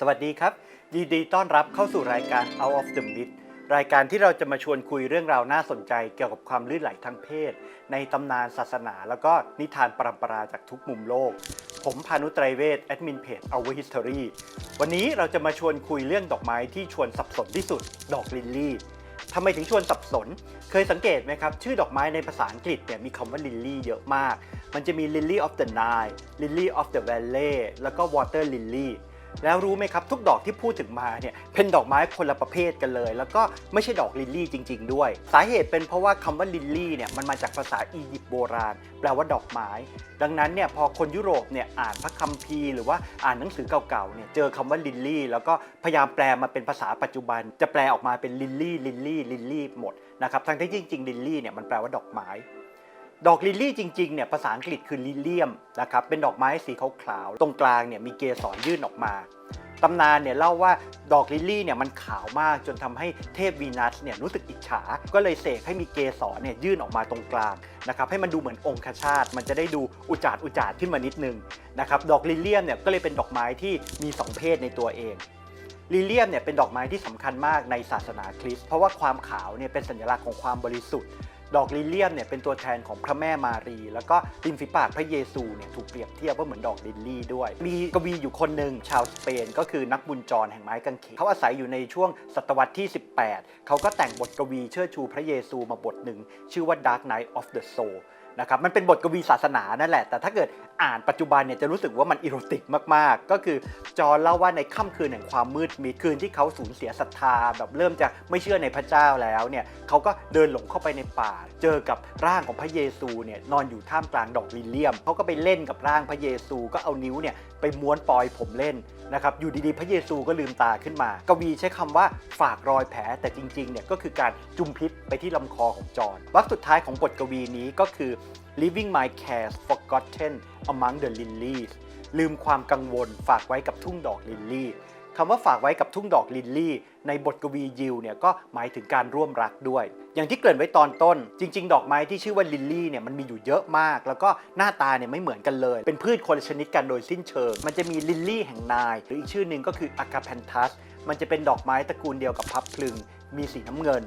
สวัสดีครับ ยินดีต้อนรับเข้าสู่รายการ Out of the Myth รายการที่เราจะมาชวนคุยเรื่องราวน่าสนใจเกี่ยวกับความลื่นไหลทางเพศ ในตำนานศาสนา แล้วก็นิทานปรำปราจากทุกมุมโลก ผมพานุไตรเวทแอดมินเพจ Our History วันนี้เราจะมาชวนคุยเรื่องดอกไม้ที่ชวนสับสนที่สุด ดอกลิลลี่ทำไมถึงชวนสับสน เคยสังเกตไหมครับ ชื่อดอกไม้ในภาษาอังกฤษเนี่ยมีคำว่าลิลลี่เยอะมาก มันจะมี Lily of the Nile Lily of the Valley แล้วก็ Water Lily แล้วรู้ไหมครับทุกดอกที่พูดถึงมาเนี่ยเป็นดอกไม้คนละประเภทกันเลย แล้วก็ไม่ใช่ดอกลิลลี่จริง ๆ ด้วย สาเหตุเป็นเพราะว่าคำว่าลิลลี่เนี่ยมันมาจากภาษาอียิปต์โบราณ แปลว่าดอกไม้ ดังนั้นเนี่ยพอคนยุโรปเนี่ยอ่านพระคัมภีร์หรือว่าอ่านหนังสือเก่าๆเนี่ยเจอคำว่าลิลลี่แล้วก็พยายามแปลมาเป็นภาษาปัจจุบัน จะแปลออกมาเป็นลิลลี่ลิลลี่ลิลลี่หมดนะครับทั้งที่จริงๆลิลลี่เนี่ยมันแปลว่าดอกไม้ ดอกลิลลี่จริงๆเนี่ยภาษาอังกฤษคือลิลเลียมนะครับเป็นดอกไม้สีขาวๆตรงกลางเนี่ยมีเกสรยื่นออกมาตำนานเนี่ยเล่าว่าดอกลิลลี่เนี่ยมันขาวมากจนทำให้เทพวีนัสเนี่ยรู้สึกอิจฉา ก็เลยเสกให้มีเกสรเนี่ยยื่นออกมาตรงกลางนะครับให้มันดูเหมือนองคชาตมันจะได้ดูอุจาดอุจาดขึ้นมานิดนึงนะครับดอกลิลเลียมเนี่ยก็เลยเป็นดอกไม้ที่มี2เพศในตัวเองลิลเลียมเนี่ยเป็นดอกไม้ที่สำคัญมากในศาสนาคริสต์เพราะว่าความขาวเนี่ยเป็นสัญลักษณ์ของความบริสุทธิ์ ดอกลิเลียมเนี่ยเป็นตัวแทนของพระแม่มารี แล้วก็ริมฝีปากพระเยซูเนี่ยถูกเปรียบเทียบว่าเหมือนดอกลิลลี่ด้วย มีกวีอยู่คนหนึ่งชาวสเปน ก็คือนักบุญจรแห่งไม้กางเขนเขาอาศัยอยู่ในช่วงศตวรรษที่ 18 เขาก็แต่งบทกวีเชิดชูพระเยซูมาบทหนึ่ง ชื่อว่า Dark Night of the Soul นะครับมันเป็นบทกวีศาสนานั่นแหละ แต่ถ้าเกิดอ่านปัจจุบันเนี่ยจะรู้สึกว่ามันอีโรติกมากๆ ก็คือจอห์นเล่าว่าในค่ำคืนแห่งความมืดมิดคืนที่เขาสูญเสียศรัทธาแบบเริ่มจะไม่เชื่อในพระเจ้าแล้วเนี่ยเขาก็เดินหลงเข้าไปในป่า เจอกับร่างของพระเยซูเนี่ยนอนอยู่ท่ามกลางดอกลิลเลียมเขาก็ไปเล่นกับร่างพระเยซูก็เอานิ้วเนี่ยไปม้วนปลอยผมเล่นนะครับอยู่ดีๆ พระเยซูก็ลืมตาขึ้นมา กวีใช้คำว่าฝากรอยแผลแต่จริงๆเนี่ยก็คือการจุมพิษไปที่ลำคอของจอห์นวรรคสุดท้ายของบทกวีนี้ก็คือ leaving my cares forgotten among the lilies ลืมความกังวลฝากไว้กับทุ่งดอกลิลลี่คำว่าฝากไว้กับทุ่งดอกลิลลี่ ในบทกวียิวเนี่ยก็หมายถึงการร่วมรักด้วย อย่างที่เกริ่นไว้ตอนต้น จริง ๆ ดอกไม้ที่ชื่อว่าลิลลี่เนี่ยมันมีอยู่เยอะมาก แล้วก็หน้าตาเนี่ยไม่เหมือนกันเลย เป็นพืชคนละชนิดกันโดยสิ้นเชิง มันจะมีลิลลี่แห่งนาย หรืออีกชื่อหนึ่งก็คืออากาแพนทัสมันจะเป็นดอกไม้ตระกูลเดียวกับพับพลึง มีสีน้ำเงิน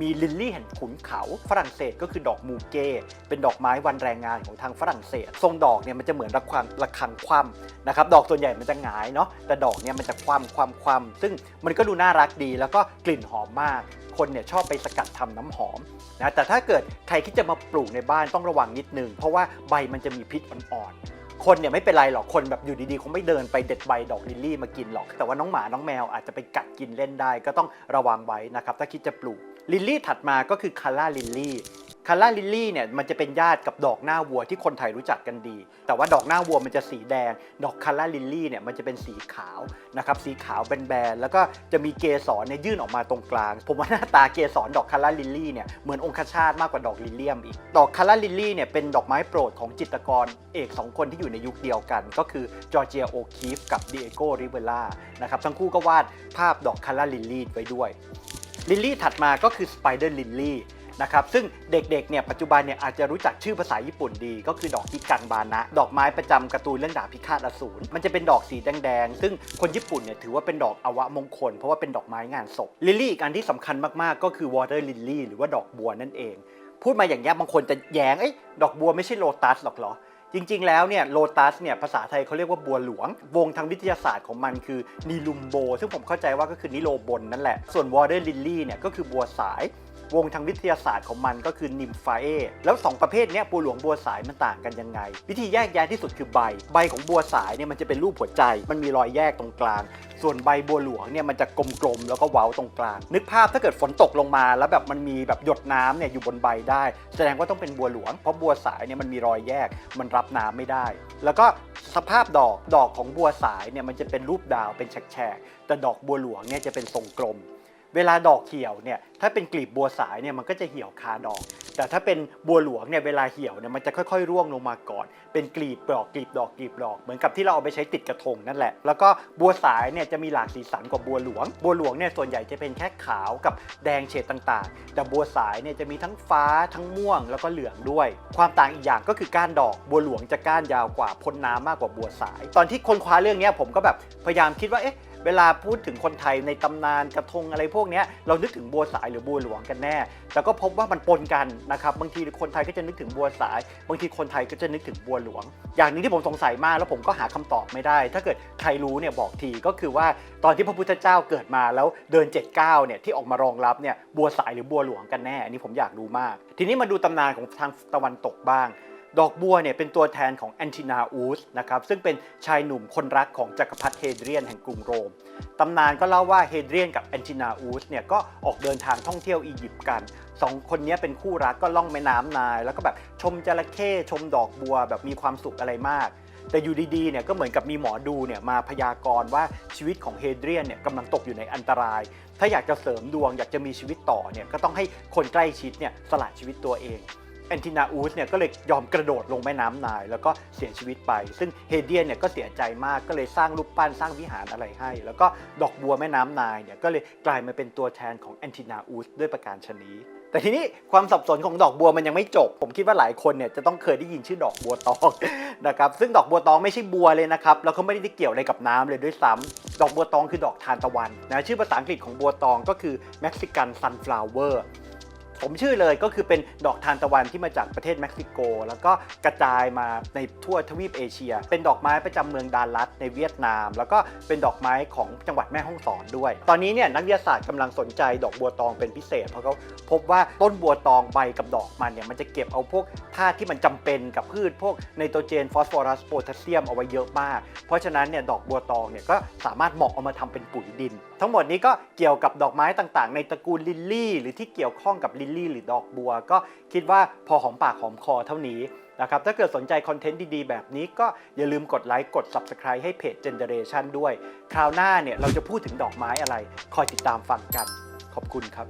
มีลิลลี่แห่งขุนเขาฝรั่งเศสก็คือดอกมูเก้เป็นดอกไม้วันแรงงานของทางฝรั่งเศส ทรงดอกเนี่ยมันจะเหมือนระฆังระฆังคว่ำนะครับดอกส่วนใหญ่มันจะหงายเนาะแต่ดอกเนี่ยมันจะคว่ำคว่ำคว่ำซึ่งมันก็ดูน่ารักดี แล้วก็กลิ่นหอมมากคนเนี่ยชอบไปสกัดทำน้ำหอมนะแต่ถ้าเกิดใครคิดจะมาปลูกในบ้านต้องระวังนิดนึงเพราะว่าใบมันจะมีพิษอ่อนๆ คนเนี่ยไม่เป็นไรหรอกคนแบบอยู่ดีๆคงไม่เดินไปเด็ดใบดอกลิลลี่มากินหรอก แต่ว่าน้องหมาน้องแมวอาจจะไปกัดกินเล่นได้ ก็ต้องระวังไว้นะครับถ้าคิดจะปลูกลิลลี่ถัดมาก็คือคาร่าลิลลี่ คาร่าลิลลี่เนี่ยมันจะเป็นญาติกับดอกหน้าวัวที่คนไทยรู้จักกันดี แต่ว่าดอกหน้าวัวมันจะสีแดง ดอกคาร่าลิลลี่เนี่ยมันจะเป็นสีขาวนะครับสีขาวเป็นแบนๆแล้วก็จะมีเกสรเนี่ยยื่นออกมาตรงกลาง ผมว่าหน้าตาเกสรดอกคาร่าลิลลี่เนี่ยเหมือนองคชาตมากกว่าดอกลิลเลียมอีก ดอกคาร่าลิลลี่เนี่ยเป็นดอกไม้โปรดของจิตรกรเอกสองคนที่อยู่ในยุคเดียวกัน ก็คือจอร์เจียโอคีฟกับดิเอโกริเวล่านะครับทั้งคู่ก็วาดภาพดอกคาร่าลิลลี่ไว้ด้วยลิลลี่ถัดมาก็คือสไปเดอร์ลิลลี่ นะครับซึ่งเด็กๆเนี่ยปัจจุบันเนี่ยอาจจะรู้จักชื่อภาษาญี่ปุ่นดี ก็คือดอกฮิกันบานะ ดอกไม้ประจำการ์ตูนเรื่องดาบพิฆาตอสูรมันจะเป็นดอกสีแดงๆซึ่งคนญี่ปุ่นเนี่ยถือว่าเป็นดอกอวมงคล เพราะว่าเป็นดอกไม้งานศพลิลลี่อีกอันที่สำคัญมากๆ ก็คือวอเตอร์ลิลลี่หรือว่าดอกบัวนั่นเอง พูดมาอย่างนี้บางคนจะแย้งเอ้ยดอกบัวไม่ใช่โลตัสหรอกเหรอจริงๆ แล้วเนี่ยโลตัสเนี่ยภาษาไทยเขาเรียกว่าบัวหลวง วงทางวิทยาศาสตร์ของมันคือนีลุมโบ ซึ่งผมเข้าใจว่าก็คือนิโลบนนั่นแหละ ส่วนวอเ e อร์ลิลลี่เนี่ยก็คือบัวสาย วงทางวิทยาศาสตร์ของมันก็คือนิมฟาเอแล้ว 2 ประเภทนี้ยบัวหลวงบัวสายมันต่างกันยังไง วิธีแยกแยะที่สุดคือใบ ใบของบัวสายเนี่ยมันจะเป็นรูปหัวใจ มันมีรอยแยกตรงกลาง ส่วนใบบัวหลวงเนี่ยมันจะกลมๆแล้วก็เว้าตรงกลาง นึกภาพถ้าเกิดฝนตกลงมา แล้วแบบมันมีแบบหยดน้ำเนี่ยอยู่บนใบได้ แสดงว่าต้องเป็นบัวหลวง เพราะบัวสายเนี่ยมันมีรอยแยก มันรับน้ำไม่ได้ แล้วก็สภาพดอกดอกของบัวสายเนี่ยมันจะเป็นรูปดาวเป็นแฉกๆแต่ดอกบัวหลวงเนี่ยจะเป็นทรงกลม เวลาดอกเหี่ยวเนี่ยถ้าเป็นกลีบบัวสายเนี่ยมันก็จะเหี่ยวคาดอก แต่ถ้าเป็นบัวหลวงเนี่ยเวลาเหี่ยวเนี่ยมันจะค่อยๆร่วงลงมาก่อน เป็นกลีบดอกกลีบดอกกลีบดอก เหมือนกับที่เราเอาไปใช้ติดกระทงนั่นแหละ แล้วก็บัวสายเนี่ยจะมีหลากสีสันกว่าบัวหลวง บัวหลวงเนี่ยส่วนใหญ่จะเป็นแค่ขาวกับแดงเฉดต่างๆ แต่บัวสายเนี่ยจะมีทั้งฟ้าทั้งม่วงแล้วก็เหลืองด้วย ความต่างอีกอย่างก็คือก้านดอก บัวหลวงจะก้านยาวกว่าพ้นน้ำมากกว่าบัวสาย ตอนที่คนคว้าเรื่องนี้ผมก็แบบพยายามคิดว่าเอ๊ะ เวลาพูดถึงคนไทยในตำนานกระทงอะไรพวกนี้เรานึกถึงบัวสายหรือบัวหลวงกันแน่ แต่ก็พบว่ามันปนกันนะครับบางทีคนไทยก็จะนึกถึงบัวสาย บางทีคนไทยก็จะนึกถึงบัวหลวง อย่างนึงที่ผมสงสัยมากแล้วผมก็หาคำตอบไม่ได้ ถ้าเกิดใครรู้เนี่ยบอกทีก็คือว่าตอนที่พระพุทธเจ้าเกิดมาแล้วเดิน7จ็ดเก้าเนี่ยที่ออกมารองรับเนี่ยบัวสายหรือบัวหลวงกันแน่อันนี้ผมอยากรู้มาก ทีนี้มาดูตำนานของทางตะวันตกบ้าง ดอกบัวเนี่ยเป็นตัวแทนของแอนตินาอูสนะครับซึ่งเป็นชายหนุ่มคนรักของจักรพรรดิเฮเดรียนแห่งกรุงโรม ตำนานก็เล่าว่าเฮเดรียนกับแอนตินาอูสเนี่ยก็ออกเดินทางท่องเที่ยวอียิปต์กันสองคนนี้เป็นคู่รักก็ล่องแม่น้ำนาย แล้วก็แบบชมจระเข้ชมดอกบัวแบบมีความสุขอะไรมากแต่อยู่ดีๆ เนี่ยก็เหมือนกับมีหมอดูเนี่ยมาพยากรณ์ว่าชีวิตของเฮเดรียนเนี่ยกำลังตกอยู่ในอันตราย ถ้าอยากจะเสริมดวงอยากจะมีชีวิตต่อเนี่ยก็ต้องให้คนใกล้ชิดเนี่ยสละชีวิตตัวเอง แอนตินาอูสเนี่ยก็เลยยอมกระโดดลงแม่น้ำนายแล้วก็เสียชีวิตไป ซึ่งเฮเดียนเนี่ยก็เสียใจมากก็เลยสร้างรูปปั้นสร้างวิหารอะไรให้ แล้วก็ดอกบัวแม่น้ำนายเนี่ยก็เลยกลายมาเป็นตัวแทนของแอนตินาอูสด้วยประการชนี้แต่ทีนี้ความสับสนของดอกบัวมันยังไม่จบ ผมคิดว่าหลายคนเนี่ยจะต้องเคยได้ยินชื่อดอกบัวตองนะครับซึ่งดอกบัวตองไม่ใช่บัวเลยนะครับแล้วก็ไม่ได้เกี่ยวอะไรกับน้ำเลยด้วยซ้ำดอกบัวตองคือดอกทานตะวันนะชื่อภาษาอังกฤษของบัวตองก็คือเม็ กซิกันซันฟลาวเวอร์ผมชื่อเลยก็คือเป็นดอกทานตะวันที่มาจากประเทศเม็กซิโก แล้วก็กระจายมาในทั่วทวีปเอเชีย เป็นดอกไม้ประจำเมืองดาลัสในเวียดนาม แล้วก็เป็นดอกไม้ของจังหวัดแม่ฮ่องสอนด้วย ตอนนี้เนี่ยนักวิทยาศาสตร์กำลังสนใจดอกบัวตองเป็นพิเศษ เพราะเขาพบว่าต้นบัวตองใบกับดอกมันเนี่ยมันจะเก็บเอาพวกธาตุที่มันจำเป็นกับพืชพวกไนโตรเจนฟอสฟอรัสโพแทสเซียมเอาไว้เยอะมาก เพราะฉะนั้นเนี่ยดอกบัวตองเนี่ยก็สามารถเหมาะเอามาทำเป็นปุ๋ยดิน ทั้งหมดนี้ก็เกี่ยวกับดอกไม้ต่างๆ ในตระกูลลิลลี่ หรือที่เกี่ยวข้องกับลิลลี่หรือดอกบัว ก็คิดว่าพอหอมปากหอมคอเท่านี้นะครับถ้าเกิดสนใจคอนเทนต์ดีๆ แบบนี้ก็อย่าลืมกดไลค์กด Subscribe ให้เพจ Generation ด้วย คราวหน้าเนี่ยเราจะพูดถึงดอกไม้อะไร คอยติดตามฟังกัน ขอบคุณครับ